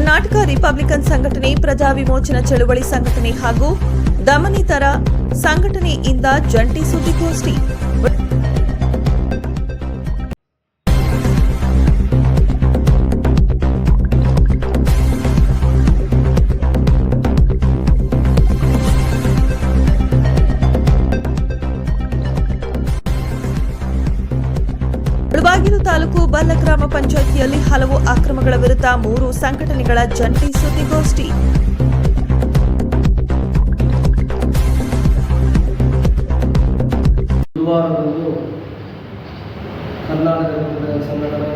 Karnataka Republican ಸಂಘಟನೆ ಪ್ರಜಾ ವಿಮೋಚನಾ ಚಳುವಳಿ ಸಂಘಟನೆ ಹಾಗೂ ದಮನಿತರ ಸಂಘಟನೆಯಿಂದ ಜಂಟಿ ಸುದ್ದಿಗೋಷ್ಠಿ ತಾಲೂಕು ಬಲ್ಲ ಗ್ರಾಮ ಪಂಚಾಯಿತಿಯಲ್ಲಿ ಹಲವು ಅಕ್ರಮಗಳ ವಿರುದ್ಧ ಮೂರು ಸಂಘಟನೆಗಳ ಜಂಟಿ ಸುದ್ದಿಗೋಷ್ಠಿ. ಕರ್ನಾಟಕ ಸಂಘಟನೆ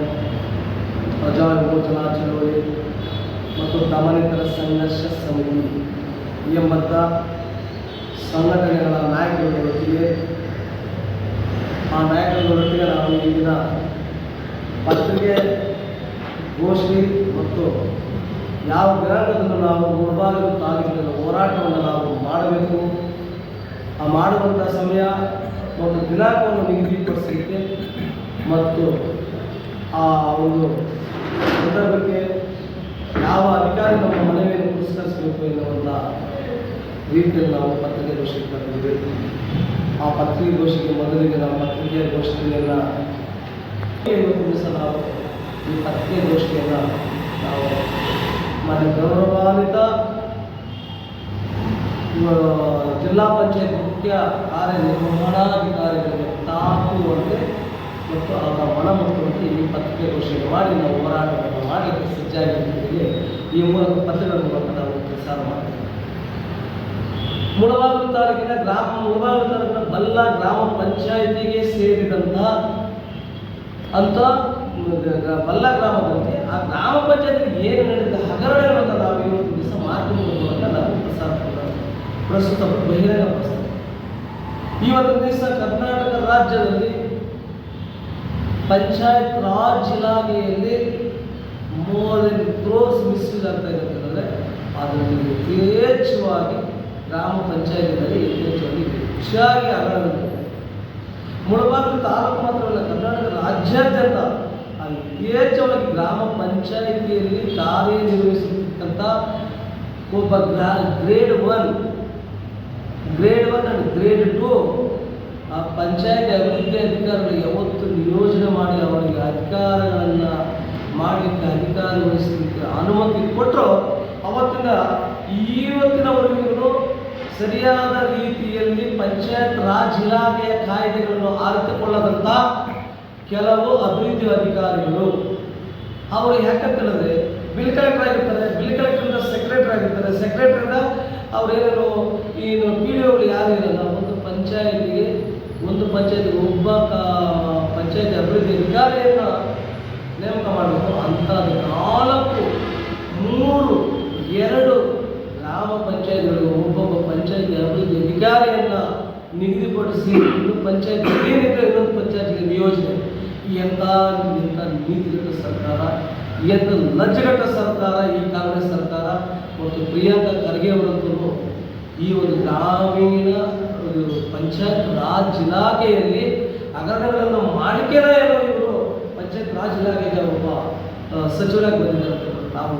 ಪ್ರಜಾ ವಿಮೋಚನಾ ಚಳವಳಿ ಮತ್ತು ದಮನಿತರ ಸಂಘರ್ಷ ಸಮಿತಿ ಎಂಬಂಥ ಸಂಘಟನೆಗಳ ನಾಯಕರೊಟ್ಟಿಗೆ ಆ ನಾಯಕರೊಟ್ಟಿಗೆ ನಾವು ಈಗಿನ ಪತ್ರಿಕೆ, ಗೋಷ್ಠಿ ಮತ್ತು ಯಾವ ಗ್ರಹಗಳನ್ನು ನಾವು ಮುಂಭಾಗದ ತಾಲೂಕಿನ ಹೋರಾಟವನ್ನು ನಾವು ಮಾಡಬೇಕು, ಆ ಮಾಡುವಂಥ ಸಮಯ ಒಂದು ದಿನಾಂಕವನ್ನು ನಿಗದಿಪಡಿಸಲಿಕ್ಕೆ ಮತ್ತು ಆ ಒಂದು ಸಂದರ್ಭಕ್ಕೆ ಯಾವ ಅಧಿಕಾರಿ ನಮ್ಮ ಮನವಿಯನ್ನು ಪುರಸ್ಕರಿಸಬೇಕು ಎನ್ನುವಂಥ ರೀತಿಯಲ್ಲಿ ನಾವು ಪತ್ರಿಕೆ ಗೋಷ್ಠಿ ಕರೆದಿದ್ದೇವೆ ಆ ಪತ್ರಿಕೆ ಗೋಷ್ಠಿಗೆ ಮೊದಲಿಗೆ ನಾವು ಪತ್ರಿಕೆಯ ಇವತ್ತು ದಿವಸ ನಾವು ಈ ನಾವು ಮನೆ ಗೌರವಾನ್ವಿತ ಜಿಲ್ಲಾ ಪಂಚಾಯತ್ ಮುಖ್ಯ ಕಾರ್ಯನಿರ್ವಹಣಾಧಿಕಾರಿಗಳಿಗೆ ತಾಕುವಂತೆ ಮತ್ತು ಅವರ ಮನ ಮುಟ್ಟುವಂತೆ ಈ ಪತ್ರಿಕೆಗೋಷ್ಠಿಯನ್ನು ಮಾಡಿ ನಾವು ಹೋರಾಟವನ್ನು ಮಾಡಲಿಕ್ಕೆ ಸಜ್ಜಾಗಿದ್ದೀವಿ ಈ ಮೂಲಕ ಪತ್ರಿಕೆಗಳ ಮೂಲಕ ನಾವು ಪ್ರಸಾರ ಮಾಡ್ತೇವೆ ಮುಳಬಾಗಿಲು ತಾಲೂಕಿನ ಗ್ರಾಮ ಮುಳಬಾಗಿಲು ತಾಲೂಕಿನ ಬಲ್ಲ ಗ್ರಾಮ ಪಂಚಾಯಿತಿಗೆ ಸೇರಿದಂಥ ಅಂತ ಬಲ್ಲ ಗ್ರಾಮದಲ್ಲಿ ಆ ಗ್ರಾಮ ಪಂಚಾಯತ್ ಏನು ನಡೆದ ಹಗರಣಗಳನ್ನು ನಾವು ಇವತ್ತು ದಿವಸ ಮಾಧ್ಯಮದ ಮೂಲಕ ನಾವು ಪ್ರಸಾರ. ಪ್ರಸ್ತುತ ಬಹಿರಂಗ ಇವತ್ತು ದಿವಸ ಕರ್ನಾಟಕ ರಾಜ್ಯದಲ್ಲಿ ಪಂಚಾಯತ್ ರಾಜ್ ಇಲಾಖೆಯಲ್ಲಿ ಮೋರ್ ಕ್ರೋಸ್ ಮಿಸ್ಯೂಸ್ ಆಗ್ತಾ ಇರುತ್ತೆ ಅಂತಂದರೆ ಅದರಲ್ಲಿ ಯಥೇಚ್ಛವಾಗಿ ಗ್ರಾಮ ಪಂಚಾಯತಿನಲ್ಲಿ ಯಥೇಚ್ಛವಾಗಿ ಹೆಚ್ಚಾಗಿ ಹಗರಣ ಮುಳಬಾಗಿಲು ತಾಲೂಕು ಮಾತ್ರವಲ್ಲ ರಾಜ್ಯಾದ್ಯಂತ ಯಥೇಚ್ಛವಾಗಿ ಗ್ರಾಮ ಪಂಚಾಯಿತಿಯಲ್ಲಿ ಕಾರ್ಯನಿರ್ವಹಿಸಿರ್ತಕ್ಕಂಥ ಒಬ್ಬ ಗ್ರಾ grade one grade one and grade two ಆ ಪಂಚಾಯತ್ ಅಭಿವೃದ್ಧಿ ಅಧಿಕಾರಿಗಳು ಯಾವತ್ತು ನಿಯೋಜನೆ ಮಾಡಿ ಅವರಿಗೆ ಅಧಿಕಾರಗಳನ್ನು ಮಾಡಲಿಕ್ಕೆ ಅಧಿಕಾರ ವಹಿಸಲಿಕ್ಕೆ ಅನುಮತಿ ಕೊಟ್ಟರು ಅವತ್ತಿನ ಇವತ್ತಿನವರೆಗೂ ಸರಿಯಾದ ರೀತಿಯಲ್ಲಿ ಪಂಚಾಯತ್ ರಾಜ್ ಇಲಾಖೆಯ ಕಾಯ್ದೆಗಳನ್ನು ಅರಿತುಕೊಳ್ಳದಂಥ ಕೆಲವು ಅಭಿವೃದ್ಧಿ ಅಧಿಕಾರಿಗಳು. ಅವರು ಯಾಕಂತಂದರೆ ಬಿಲ್ ಕಲೆಕ್ಟರ್ ಆಗಿರ್ತಾರೆ, ಬಿಲ್ ಕಲೆಕ್ಟರ್ ಸೆಕ್ರೆಟರಿ ಆಗಿರ್ತಾರೆ. ಸೆಕ್ರೆಟರಿನ ಅವರೇನು ಏನು ಪಿ ಡಿ ಒಗಳು ಯಾರು ಇರಲ್ಲ, ಒಂದು ಪಂಚಾಯತಿಗೆ ಒಂದು ಪಂಚಾಯತಿಗೆ ಒಬ್ಬ ಪಂಚಾಯತಿ ಅಭಿವೃದ್ಧಿ ಅಧಿಕಾರಿಯನ್ನು ನೇಮಕ ಮಾಡಬೇಕು ಅಂಥ ನಾಲ್ಕು, ಮೂರು, ಎರಡು ಗ್ರಾಮ ಪಂಚಾಯತ್ಗಳಿಗೆ ಒಬ್ಬೊಬ್ಬ ಪಂಚಾಯತಿ ಅಭಿವೃದ್ಧಿ ಅಧಿಕಾರಿಯನ್ನು ನಿಗದಿಪಡಿಸಿ ಒಂದು ಪಂಚಾಯತ್ ಏನಿದ್ರೆ ಇನ್ನೊಂದು ಪಂಚಾಯತ್ಗೆ ನಿಯೋಜನೆ. ಎಂಥ ಎಂಥ ನೀತಿಗತ ಸರ್ಕಾರ ಎಂಥ ಲಜ್ಜಗಟ್ಟ ಸರ್ಕಾರ ಈ ಕಾಂಗ್ರೆಸ್ ಸರ್ಕಾರ ಮತ್ತು ಪ್ರಿಯಾಂಕಾ ಖರ್ಗೆ ಅವರಂತೂ ಈ ಒಂದು ಗ್ರಾಮೀಣ ಪಂಚಾಯತ್ ರಾಜ್ ಇಲಾಖೆಯಲ್ಲಿ ಹಗರಣಗಳನ್ನು ಮಾಡಿಕೆನ ಏನೋ ಇವರು. ಪಂಚಾಯತ್ ರಾಜ್ ಇಲಾಖೆಗೆ ಒಬ್ಬ ಸಚಿವರಾಗಿ ಬಂದಿದ್ದಾರೆ ನಾವು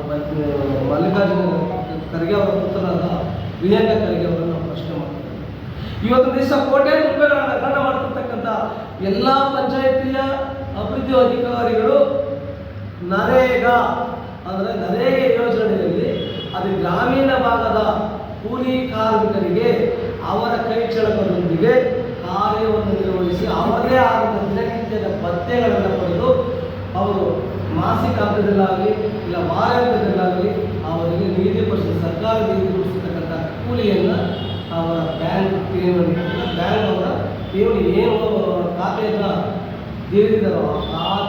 ಮಲ್ಲಿಕಾರ್ಜುನ ಖರ್ಗೆ ಅವರ ಪುತ್ರರಾದ ಪ್ರಿಯಾಂಕಾ ಖರ್ಗೆ ಅವರನ್ನು ಪ್ರಶ್ನೆ ಮಾಡ್ತೀವಿ. ಇವತ್ತು ದಿವಸ ಕೋಟ್ಯಾಂತರ ರೂಪಾಯಿಗಳನ್ನು ಹಗರಣ ಮಾಡ್ತಿರ್ತಕ್ಕಂಥ ಎಲ್ಲ ಅಭಿವೃದ್ಧಿ ಅಧಿಕಾರಿಗಳು ನರೇಗಾ, ಅಂದರೆ ನರೇಗಾ ಯೋಜನೆಯಲ್ಲಿ ಅದು ಗ್ರಾಮೀಣ ಭಾಗದ ಕೂಲಿ ಕಾರ್ಮಿಕರಿಗೆ ಅವರ ಕೈ ಚಳಕದೊಂದಿಗೆ ಕಾರ್ಯವನ್ನು ನಿರ್ವಹಿಸಿ ಅವರದೇ ಆದಂತಹ ದಿನನಿತ್ಯದ ಭತ್ಯೆಗಳನ್ನು ಪಡೆದು ಅವರು ಮಾಸಿಕ ಹಂತದಲ್ಲಾಗಲಿ ಇಲ್ಲ ವಾರಾಂತ್ಯದಲ್ಲಾಗಲಿ ಅವರಿಗೆ ನಿಗದಿಪಡಿಸಿದ ಸರ್ಕಾರ ನಿಗದಿಪಡಿಸಿರ್ತಕ್ಕಂಥ ಕೂಲಿಯನ್ನು ಅವರ ಬ್ಯಾಂಕ್ ಠೇವಣಿ, ಬ್ಯಾಂಕ್ ಅವರ ಠೇವಣಿ ಏನು ಅವರ ಖಾತೆಯನ್ನು ತಿಳಿದಿದ್ದಾರೋ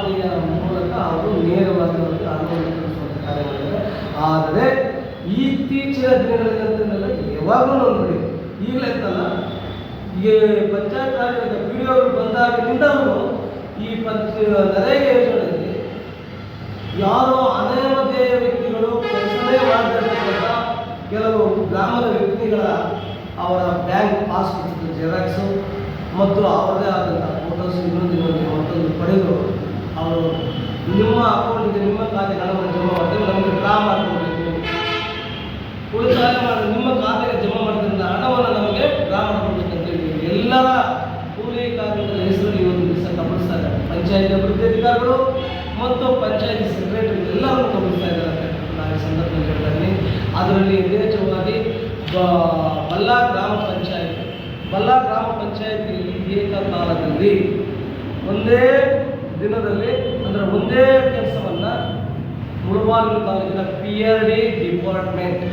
ಆ ಮೂಲಕ ಅವರು ನೇರವಾಗಿ ಅವರಿಗೆ ಅನುಮತಿಸುವಂಥ ಕಾರ್ಯಗಳಿವೆ. ಆದರೆ ಇತ್ತೀಚಿನ ದಿನಗಳಲ್ಲಿ ಯಾವಾಗಲೂ ನೋಡಿ ಈಗಲೇ ಅಂತಲ್ಲ, ಈ ಪಂಚಾಯತ್ ರಾಜ್ ಪಿ ಬಂದಾಗಿನಿಂದಲೂ ಈ ಪಂಚ, ನರೇಗಾ ಯೋಜನೆಯಲ್ಲಿ ಯಾರೋ ಅನಾಮಧೇಯ ವ್ಯಕ್ತಿಗಳು ಕೆಲಸವೇ ಮಾಡದಿರ್ತಕ್ಕಂಥ ಕೆಲವು ಗ್ರಾಮದ ವ್ಯಕ್ತಿಗಳ ಅವರ ಬ್ಯಾಂಕ್ ಪಾಸ್ಬುಕ್ ಜೆರಾಕ್ಸು ಮತ್ತು ಅವರದೇ ಆದಂಥ ಫೋಟೋಸ್ ಇನ್ನೊಂದು ಇನ್ನೊಂದು ಮತ್ತೊಂದು ಪಡೆದು ಅವರು ನಿಮ್ಮ ಅಕೌಂಟಿಗೆ, ನಿಮ್ಮ ಖಾತೆಗೆ ಹಣವನ್ನು ಜಮಾ ಮಾಡಿದ್ರೆ ನಮಗೆ ಡ್ರಾ ಮಾಡಿಕೊಡ್ಬೇಕು. ಉಳಿತಾಯ ಮಾಡಿ ನಿಮ್ಮ ಖಾತೆಗೆ ಜಮಾ ಮಾಡಿದ್ರಿಂದ ಹಣವನ್ನು ನಮಗೆ ಡ್ರಾ ಮಾಡಿಕೊಡ್ಬೇಕಂತ ಹೇಳಿ ಎಲ್ಲರ ಕಾರ್ಮಿಕರ ಹೆಸರು ಇವತ್ತು ದಿವಸ ಗಮನಿಸ್ತಾರೆ. ಪಂಚಾಯತ್ ಅಭಿವೃದ್ಧಿ ಅಧಿಕಾರಿಗಳು ಮತ್ತು ಪಂಚಾಯತ್ ಸೆಕ್ರೆಟರಿ ಎಲ್ಲರನ್ನು ಗಮನಿಸ್ತಾ ಇದ್ದಾರೆ ನಾನು ಈ ಸಂದರ್ಭದಲ್ಲಿ ಹೇಳ್ತಾ ಇದ್ದೀನಿ. ಅದರಲ್ಲಿ ಯಥೇಚ್ಛವಾಗಿ ಬಲ್ಲಾ ಗ್ರಾಮ ಪಂಚಾಯತ್, ಬಲ್ಲಾ ಗ್ರಾಮ ಪಂಚಾಯತಿಯಲ್ಲಿ ಏಕಕಾಲದಲ್ಲಿ ಒಂದೇ ದಿನದಲ್ಲಿ ಅಂದರೆ ಒಂದೇ ಕೆಲಸವನ್ನು ಮುಳುಬಾಗಿಲು ತಾಲೂಕಿನ P R D department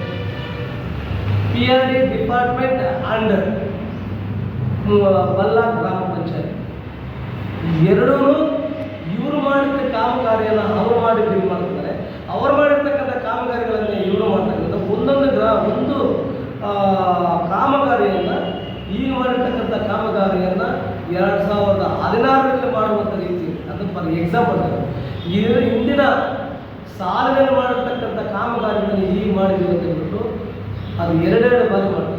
P R D department under ಬಲ್ಲ ಗ್ರಾಮ ಪಂಚಾಯತ್. ಎರಡೂ ಇವರು ಮಾಡಿದ ಕಾಮಗಾರಿಯನ್ನು ಅವರು ಮಾಡಿ ಇವ್ರು ಮಾಡ್ತಾರೆ ಅವರು ಮಾಡಿರ್ತಕ್ಕಂಥ ಕಾಮಗಾರಿಗಳನ್ನು ಇವರು ಮಾಡ್ತಕ್ಕಂಥ ಒಂದೊಂದು ಗ್ರಾ, ಒಂದು ಕಾಮಗಾರಿಯನ್ನು ಈಗ ಮಾಡಿರ್ತಕ್ಕಂಥ ಕಾಮಗಾರಿಯನ್ನು ಎರಡು ಸಾವಿರದ ಹದಿನಾರರಲ್ಲಿ ಮಾಡುವಂಥ ಫಾರ್ ಎಕ್ಸಾಂಪಲ್ ಇದು ಹಿಂದಿನ ಸಾಲಿನಲ್ಲಿ ಮಾಡಿರ್ತಕ್ಕಂಥ ಕಾಮಗಾರಿಗಳನ್ನು ಹೀಗೆ ಮಾಡಿದ್ವಿ ಅಂತ ಹೇಳ್ಬಿಟ್ಟು ಅದು ಎರಡೆರಡು ಬಾರಿ ಮಾಡ್ತಾರೆ.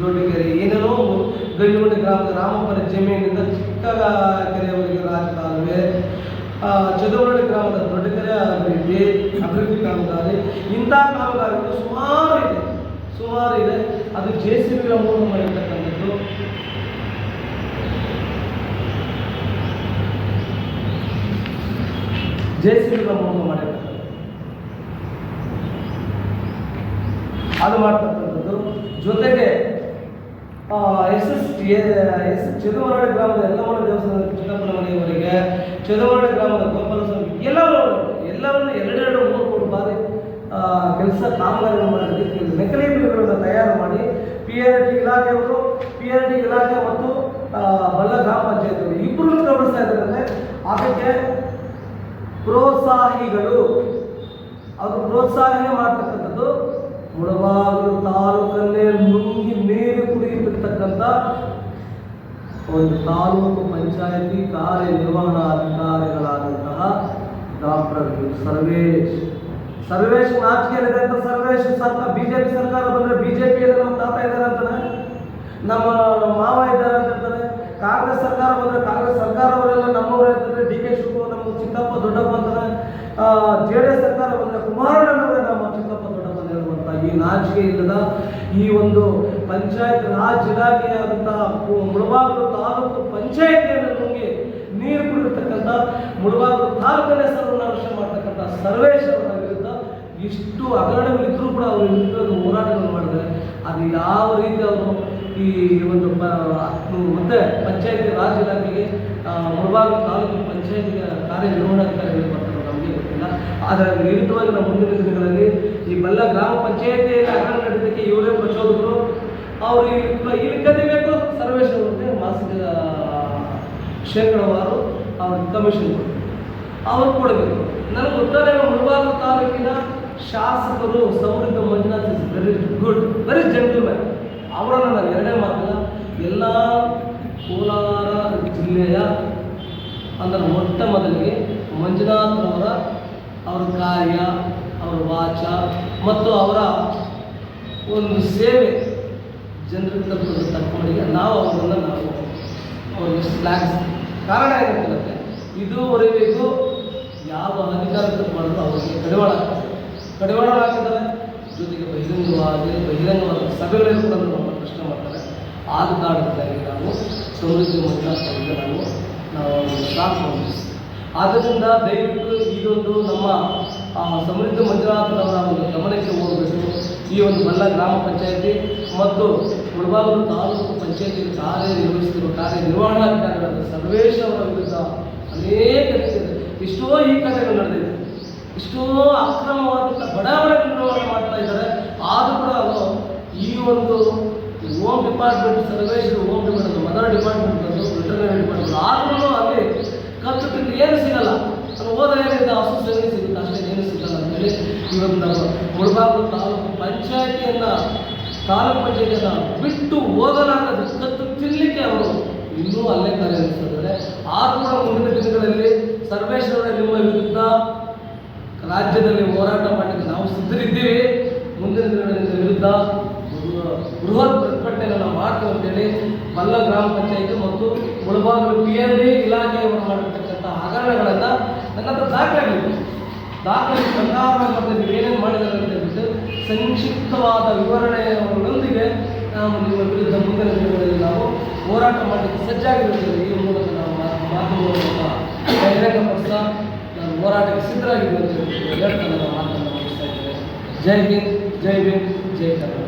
ದೊಡ್ಡಕೆರೆ ಏನೇನೋ ಗಂಡಿಗುಂಡಿ ಗ್ರಾಮದ ರಾಮಪುರ ಜಮೀನಿಂದ ಚಿಕ್ಕ ಕೆರೆಯವರೆಗೆ ರಾಜಕಾಲುವೆ ಚದುರಡಿ ಗ್ರಾಮದ ದೊಡ್ಡಕೆರೆ ಅಭಿವೃದ್ಧಿ ಅಭಿವೃದ್ಧಿ ಕಾಮಗಾರಿ, ಇಂಥ ಕಾಮಗಾರಿಗಳು ಸುಮಾರು ಇದೆ. ಸುಮಾರು ಇದೆ. ಅದು ಜೆ ಸಿ ಬಿ ಮೂಲಕ ಮಾಡಿರ್ತಕ್ಕಂಥದ್ದು ಜೆ ಸಿ ಬಿ ಅದು ಮಾಡ್ತಕ್ಕಂಥದ್ದು. ಜೊತೆಗೆ ಎಸ್ ಎಸ್ ಎಸ್ ಚದುವರಳ್ಳಿ ಗ್ರಾಮದ ಎಲ್ಲಮಣ ದೇವಸ್ಥಾನದ ಚಿಕ್ಕಪ್ಪನ ಮನೆಯವರೆಗೆ ಗ್ರಾಮದ ಗೋಪಾಲ ಸ್ವಾಮಿ, ಎಲ್ಲರೂ, ಎಲ್ಲರನ್ನು ಎರಡೆರಡು ಮೂರು ಮೂರು ಬಾರಿ ಕೆಲಸ ಕಾಮಗಾರಿಯನ್ನು ರೀತಿಯಲ್ಲಿ ನಕಲಿ ತಯಾರು ಮಾಡಿ, ಪಿ ಆರ್ ಟಿ ಇಲಾಖೆಯವರು ಪಿ ಆರ್ ಡಿ ಇಲಾಖೆ ಮತ್ತು ಆ, ಬಲ್ಲ ಗ್ರಾಮ ಪಂಚಾಯತ್ ಅವರು ಇಬ್ಬರು ಗಮನಿಸ್ತಾ ಇದ್ದಾರೆ ಅಂದರೆ ಅದಕ್ಕೆ ಪ್ರೋತ್ಸಾಹಿಗಳು ಅವರು ಪ್ರೋತ್ಸಾಹ ಮಾಡ್ತಕ್ಕಂಥದ್ದು ಮುಳಬಾಗಿಲು ತಾಲೂಕಲ್ಲೇ ನುಂಗಿ ನೀರು ಕುಡಿಯುತ್ತಿರ್ತಕ್ಕಂಥ ಒಂದು ತಾಲೂಕು ಪಂಚಾಯತಿ ಕಾರ್ಯನಿರ್ವಹಣಾಧಿಕಾರಿಗಳಾದಂತಹ ಡಾಕ್ಟರ್ ಸರ್ವೇಶ್. ಸರ್ವೇಶ್ ನಾಚಿಕೆಯಲ್ಲಿದೆ ಅಂತ ಸರ್ವೇಶ್ ಸರ್ಕಾರ ಬಿಜೆಪಿ ಸರ್ಕಾರ ಬಂದರೆ ಬಿಜೆಪಿ ಜೆ ಪಿಯಲ್ಲಿ ನಮ್ಮ ತಾತ ಇದ್ದಾರೆ ಅಂತಾನೆ? ನಮ್ಮ ಮಾವ ಇದ್ದಾರೆ ಅಂತ ಕಾಂಗ್ರೆಸ್ ಸರ್ಕಾರ ಬಂದರೆ ಕಾಂಗ್ರೆಸ್ ಸರ್ಕಾರವರೆಲ್ಲ ನಮ್ಮವರೇ ಅಂತಂದರೆ ಡಿ ಕೆ ಶಿವಕುಮಾರ್ ನಮ್ಮ ಚಿಕ್ಕಪ್ಪ ದೊಡ್ಡಪ್ಪ ಅಂತಾರೆ ಜೆ ಡಿ ಎಸ್ ಸರ್ಕಾರ ಬಂದರೆ ಕುಮಾರಣ್ಣನವರೇ ನಮ್ಮ ಚಿಕ್ಕಪ್ಪ ದೊಡ್ಡ ಅಂತ ಹೇಳುವಂಥ ಈ ನಾಚಿಕೆ ಇಲ್ಲದ ಈ ಒಂದು ಪಂಚಾಯತ್ ರಾಜ್ ಇಲಾಖೆಯಾದಂತಹ ಮುಳಬಾಗಿಲು ತಾಲೂಕು ಪಂಚಾಯತಿಯನ್ನು ನುಂಗಿ ನೀರು ಕುಡಿರ್ತಕ್ಕಂಥ ಮುಳಬಾಗಿಲು ತಾಲೂಕನ್ನೇ ಸರ್ವನಾಶ ಮಾಡ್ತಕ್ಕಂಥ ಸರ್ವೇಶ್ ಅವರ ವಿರುದ್ಧ ಇಷ್ಟು ಅಗರಣಗಳಿದ್ದರೂ ಕೂಡ ಅವರು ವಿರುದ್ಧ ಹೋರಾಟಗಳು ಮಾಡಿದ್ದಾರೆ. ಅದು ಯಾವ ರೀತಿ ಅವರು ಈ ಒಂದು ಮತ್ತೆ ಪಂಚಾಯತಿ ರಾಜ್ ಇಲಾಖೆಗೆ ಮುಳಬಾಗಿಲು ತಾಲೂಕು ಪಂಚಾಯತಿಗೆ ಕಾರ್ಯನಿರ್ವಹಣಾಧಿಕಾರಿಗಳು ಅದರ ವಿರುದ್ಧವಾಗಿ ನಾವು ಮುಂದಿನ ದಿನಗಳಲ್ಲಿ ಈ ಬಲ್ಲ ಗ್ರಾಮ ಪಂಚಾಯತಿಯಲ್ಲಿ ಹಗರಣ ನಡೆದಕ್ಕೆ ಇವರೇ ಪ್ರಚೋದಕರು. ಅವರು ಇಲ್ಲಿ ಕದಿಬೇಕು ಸರ್ವೇಶ್ ಮಾಸಿಕ ಶೇಕಡವಾರು ಅವ್ರ ಕಮಿಷನ್ ಕೊಡ್ತಾರೆ ಅವ್ರು ಕೊಡಬೇಕು. ನನಗೆ ಗೊತ್ತಾರೆ ಮುಳಬಾಗಿಲು ತಾಲೂಕಿನ ಶಾಸಕರು Samruddha Manjunath is very good very gentleman ಅವರನ್ನು ನಾನು ಎರಡನೇ ಮಾತಿಲ್ಲ, ಎಲ್ಲ ಕೋಲಾರ ಜಿಲ್ಲೆಯ ಅಂದರೆ ಮೊಟ್ಟ ಮೊದಲಿಗೆ ಮಂಜುನಾಥ್ ಅವರ ಕಾರ್ಯ, ಅವರ ವಾಚ ಮತ್ತು ಅವರ ಒಂದು ಸೇವೆ ತಲುಪುವ ತಕ್ಕಮಟ್ಟಿಗೆ ನಾವು ಅವರನ್ನು ನಾವು ಅವ್ರಿಗೆ ಸ್ಲಾಕ್ಸ್ ಕಾರಣ ಏನಂತಿರುತ್ತೆ ಇದುವರೆಗೂ ಯಾವ ಅಧಿಕಾರಕ್ಕೆ ಮಾಡೋದು ಅವರಿಗೆ ಕಡಿವಾಳ ಕಡಿವಾಳ ಹಾಕಿದ್ದಾರೆ ಜೊತೆಗೆ ಬಹಿರಂಗವಾಗಿ ಬಹಿರಂಗವಾದ ಸಭೆಗಳಲ್ಲಿ ಕೂಡ ನಮ್ಮ ಪ್ರಶ್ನೆ ಮಾಡ್ತಾರೆ. ಆದ ಕಾರಣಕ್ಕಾಗಿ ನಾವು ಸಮೃದ್ಧಿ ಮತ್ತು ನಾವು ನಾವು ಮಾಡಿಸ್ತೀವಿ. ಆದ್ದರಿಂದ ದಯವಿಟ್ಟು ಇದೊಂದು ನಮ್ಮ ಸಮೃದ್ಧ ಮಂಜುನಾಥನವರ ಒಂದು ಗಮನಕ್ಕೆ ಹೋಗಬೇಕು. ಈ ಒಂದು ಬಲ್ಲ ಗ್ರಾಮ ಪಂಚಾಯಿತಿ ಮತ್ತು ಮುಳಬಾಗಿಲು ತಾಲೂಕು ಪಂಚಾಯತಿ ಕಾರ್ಯನಿರ್ವಹಿಸುತ್ತಿರುವ ಕಾರ್ಯನಿರ್ವಹಣಾಧಿಕಾರಿಗಳಾದ ಸರ್ವೇಶ್ ಅವರ ವಿರುದ್ಧ ಅನೇಕ ರೀತಿಯಲ್ಲಿ ಎಷ್ಟೋ ಈ ಕಥೆಗಳು ನಡೆದಿದೆ. ಎಷ್ಟೋ ಅಕ್ರಮವಾದಂಥ ಬಡಾವಣೆ ನಿರ್ವಹಣೆ ಮಾಡ್ತಾ ಇದ್ದಾರೆ. ಆದರೂ ಕೂಡ ಅದು ಈ ಒಂದು home department Sarvesh home department mother department ಬಂದು ಡಿಪಾರ್ಟ್ಮೆಂಟ್ ಆದರೂ ಅಲ್ಲಿ ಖರ್ಚು ಏನು ಸಿಗಲ್ಲ. ನಾನು ಹೋದ್ರೆ ಏನಿದೆ ಸಿಗುತ್ತೆ, ಅಷ್ಟೇ, ಏನು ಸಿಗಲ್ಲ ಅಂತೇಳಿ ನಮ್ಮ ಮುಳಬಾಗಿಲು ತಾಲೂಕು ಪಂಚಾಯತಿಯನ್ನು ತಾಲೂಕು ಪಂಚಾಯಿತಿಯನ್ನು ಬಿಟ್ಟು ಹೋಗಲಾಗದು ಕತ್ತು ತಿನ್ನಲಿಕ್ಕೆ ಅವರು ಇನ್ನೂ ಅಲ್ಲೇ ಕಾರ್ಯನಿರ್ವಹಿಸ್ತಿದ್ದಾರೆ. ಆದರೂ ಕೂಡ ಮುಂದಿನ ದಿನಗಳಲ್ಲಿ ಸರ್ವೇಶ್ವರ ನಿಮ್ಮ ವಿರುದ್ಧ ರಾಜ್ಯದಲ್ಲಿ ಹೋರಾಟ ಮಾಡಲಿಕ್ಕೆ ನಾವು ಸಿದ್ಧರಿದ್ದೀವಿ. ಮುಂದಿನ ದಿನಗಳಲ್ಲಿ ವಿರುದ್ಧ ಬೃಹ- ಬೃಹತ್ ಪ್ರತಿಭಟನೆಯನ್ನು ನಾವು ಮಾಡ್ತೀವಿ ಅಂತೇಳಿ ಮಲ್ಲ ಗ್ರಾಮ ಪಂಚಾಯಿತಿ ಮತ್ತು ಮುಳಬಾಗಿಲು ಪಿ ಎಲ್ ಡಿ ಇಲಾಖೆಯವರು ಮಾಡಿರ್ತಕ್ಕಂಥ ಹಗರಣಗಳನ್ನ ನನ್ನ ಹತ್ರ ದಾಖಲಾಗಿದೆ ದಾಖಲೆ ಪ್ರಕಾರವಾಗಿ ಮತ್ತು ಏನೇನು ಮಾಡಿದ್ದಾರೆ ಅಂತ ಹೇಳ್ಬಿಟ್ಟು ಸಂಕ್ಷಿಪ್ತವಾದ ವಿವರಣೆಯವರೊಂದಿಗೆ ನಾವು ನಿಮ್ಮ ವಿರುದ್ಧ ಮುಂದಿನ ದಿನಗಳಲ್ಲಿ ನಾವು ಹೋರಾಟ ಮಾಡಲಿಕ್ಕೆ ಸಜ್ಜಾಗಿರುತ್ತೇವೆ. ಈ ಮೂಲಕ ನಾವು ಮಾಧ್ಯಮದ ಮೂಲಕ ಪಡಿಸ ನಾನು ಹೋರಾಟಕ್ಕೆ ಸಿದ್ಧರಾಗಿದ್ದೇವೆ ಹೇಳ್ತಾ ಮಾತನ್ನು ಮುಗಿಸ್ತಾ ಇದ್ದೇನೆ. ಜೈ ಹಿಂದ್ ಜೈ ಹಿಂದ್ ಜೈ ಕರ್ನಾಟಕ.